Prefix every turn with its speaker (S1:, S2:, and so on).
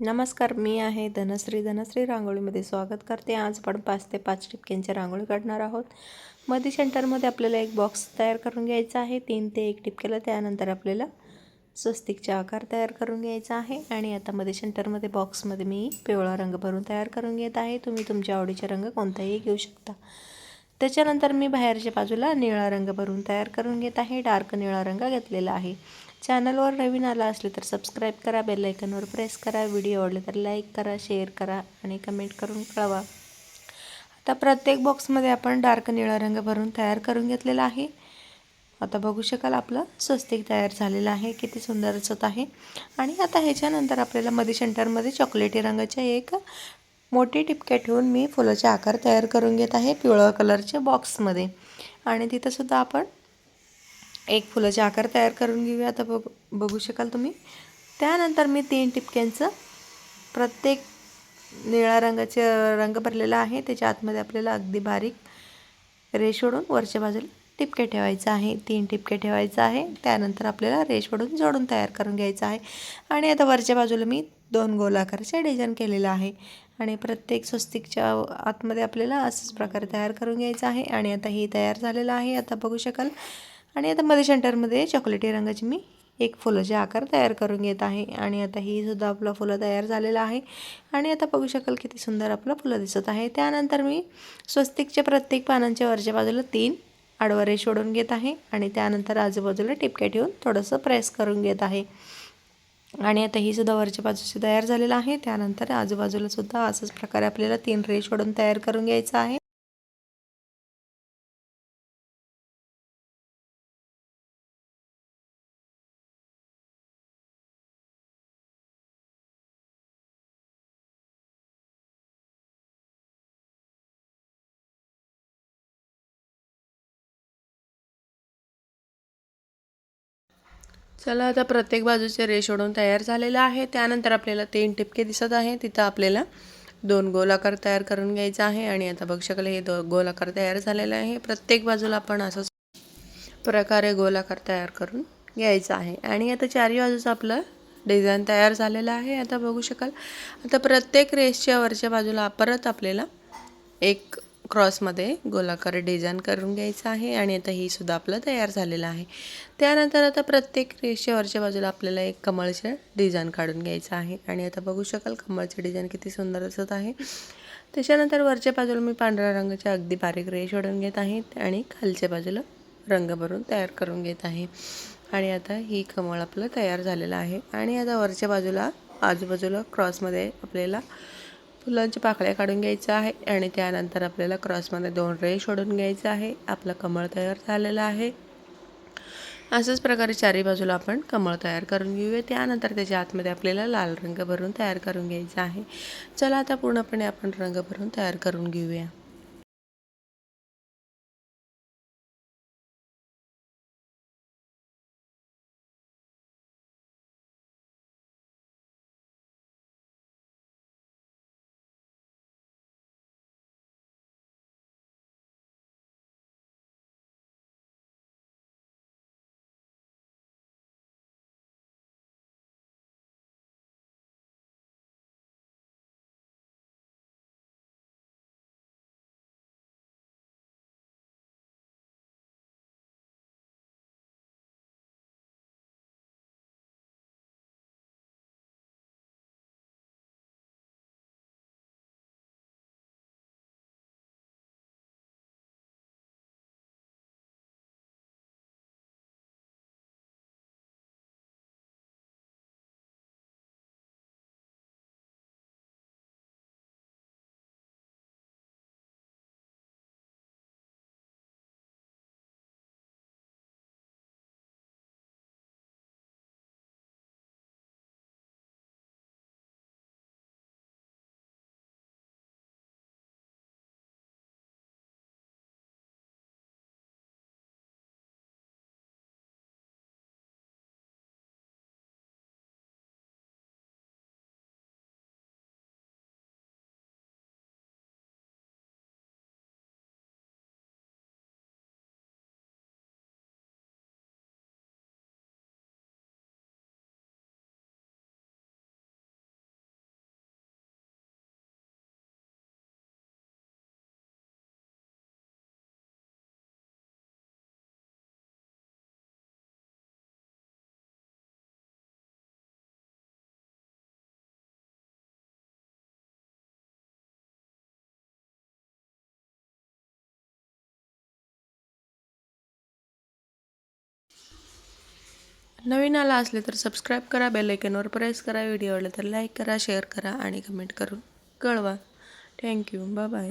S1: नमस्कार मी आहे धनश्री. धनश्री रांगोळीमध्ये स्वागत करते. आज आपण पाच ते पाच टिपक्यांची रांगोळी काढणार आहोत. मध्ये सेंटरमध्ये आपल्याला एक बॉक्स तयार करून घ्यायचा आहे. तीन ते एक टिपक्याला त्यानंतर आपल्याला स्वस्तिकचा आकार तयार करून घ्यायचा आहे. आणि आता मध्ये सेंटरमध्ये बॉक्समध्ये मी पिवळा रंग भरून तयार करून घेत आहे. तुम्ही तुमच्या आवडीचे रंग कोणताही घेऊ शकता. त्याच्यानंतर मी बाहेरच्या बाजूला निळा रंग भरून तयार करून घेत आहे. डार्क निळा रंग घेतलेला आहे. चॅनलवर नवीन आला असले तर सबस्क्राईब करा बेलायकनवर प्रेस करा. व्हिडिओ आवडले तर लाईक करा शेअर करा आणि कमेंट करून कळवा. आता प्रत्येक बॉक्समध्ये आपण डार्क निळा रंग भरून तयार करून घेतलेला आहे. आता बघू शकाल आपलं स्वस्तिक तयार झालेलं आहे. किती सुंदर दिसत आहे. आणि आता ह्याच्यानंतर आपल्याला मध्ये सेंटरमध्ये चॉकलेटी रंगाच्या एक मोठी टिपक्या ठेवून मी फुलाचे आकार तयार करून घेत आहे पिवळ्या कलरच्या बॉक्समध्ये. आणि तिथंसुद्धा आपण एक फुलाचे आकार तयार करून घेऊया. आता बघ बघू शकाल तुम्ही. त्यानंतर मी तीन टिपक्यांचं प्रत्येक निळ्या रंगाचे रंग भरलेला आहे. त्याच्या आतमध्ये आपल्याला अगदी बारीक रेश ओढून वरच्या बाजूला टिपके ठेवायचं आहे तीन टिपके ठेवायचं आहे. त्यानंतर आपल्याला रेश पडून जोडून तयार करून घ्यायचं आहे. आणि आता वरच्या बाजूला मी दोन गोलाकारचे डिझाईन केलेलं आहे. आणि प्रत्येक स्वस्तिकच्या आतमध्ये आपल्याला असंच प्रकारे तयार करून घ्यायचं आहे. आणि आता ही तयार झालेलं आहे. आता बघू शकाल. आणि आता मध्ये सेंटरमध्ये चॉकलेटी रंगाची मी एक फुलाचे आकार तयार करून घेत आहे. आणि आता ही सुद्धा आपलं फुलं तयार झालेलं आहे. आणि आता बघू शकाल किती सुंदर आपलं फुलं दिसत आहे. त्यानंतर मी स्वस्तिकच्या प्रत्येक पानांच्या वरच्या बाजूला तीन आडवरे सोडून घेत आहे आणि त्यानंतर आजूबाजूला टिपक्या ठेवून थोडंसं प्रेस करून घेत आहे. आणि आता ही सुद्धा वरच्या बाजूची तयार झालेलं आहे. त्यानंतर आजूबाजूला सुद्धा असंच प्रकारे आपल्याला तीन रेष ओढून तयार करून घ्यायचं आहे. चला आता प्रत्येक बाजूचे रेष ओढून तयार झालेलं आहे. त्यानंतर आपल्याला तीन टिपके दिसत आहे तिथं आपल्याला दोन गोलाकार तयार करून घ्यायचा आहे. आणि आता बघू शकाल हे दो गोलाकार तयार झालेलं आहे. प्रत्येक बाजूला आपण असंच प्रकारे गोलाकार तयार करून घ्यायचा आहे. आणि आता चारही बाजूचं आपलं डिझाईन तयार झालेलं आहे. आता बघू शकाल. आता प्रत्येक रेसच्या वरच्या बाजूला परत आपल्याला एक क्रॉसमध्ये गोलाकार डिझाईन करून घ्यायचं आहे आणि आता ही सुद्धा आपलं तयार झालेलं आहे. त्यानंतर आता प्रत्येक रेषेवरच्या वरच्या बाजूला आपल्याला एक कमळचं डिझाईन काढून घ्यायचं आहे. आणि आता बघू शकाल कमळचं डिझाईन किती सुंदर दिसत आहे. त्याच्यानंतर वरच्या बाजूला मी पांढऱ्या रंगाच्या अगदी बारीक रेष ओढून घेत आहे आणि खालच्या बाजूला रंग भरून तयार करून घेत आहे. आणि आता ही कमळ आपलं तयार झालेलं आहे. आणि आता वरच्या बाजूला आजूबाजूला क्रॉसमध्ये आपल्याला फुलांच्या पाकळ्या काढून घ्यायच्या आहे आणि त्यानंतर आपल्याला क्रॉसमध्ये दोन रे सोडून घ्यायचं आहे. आपलं कमळ तयार झालेलं आहे. असंच प्रकारे चारी बाजूला आपण कमळ तयार करून घेऊया. त्यानंतर त्याच्या आतमध्ये आपल्याला लाल रंग भरून तयार करून घ्यायचा आहे. चला आता पूर्णपणे आपण रंग भरून तयार करून घेऊया. नवीन आला असले तर सबस्क्राईब करा बेलायकनवर प्रेस करा व्हिडिओ आवडला तर लाईक करा शेअर करा आणि कमेंट करून कळवा. Thank you bye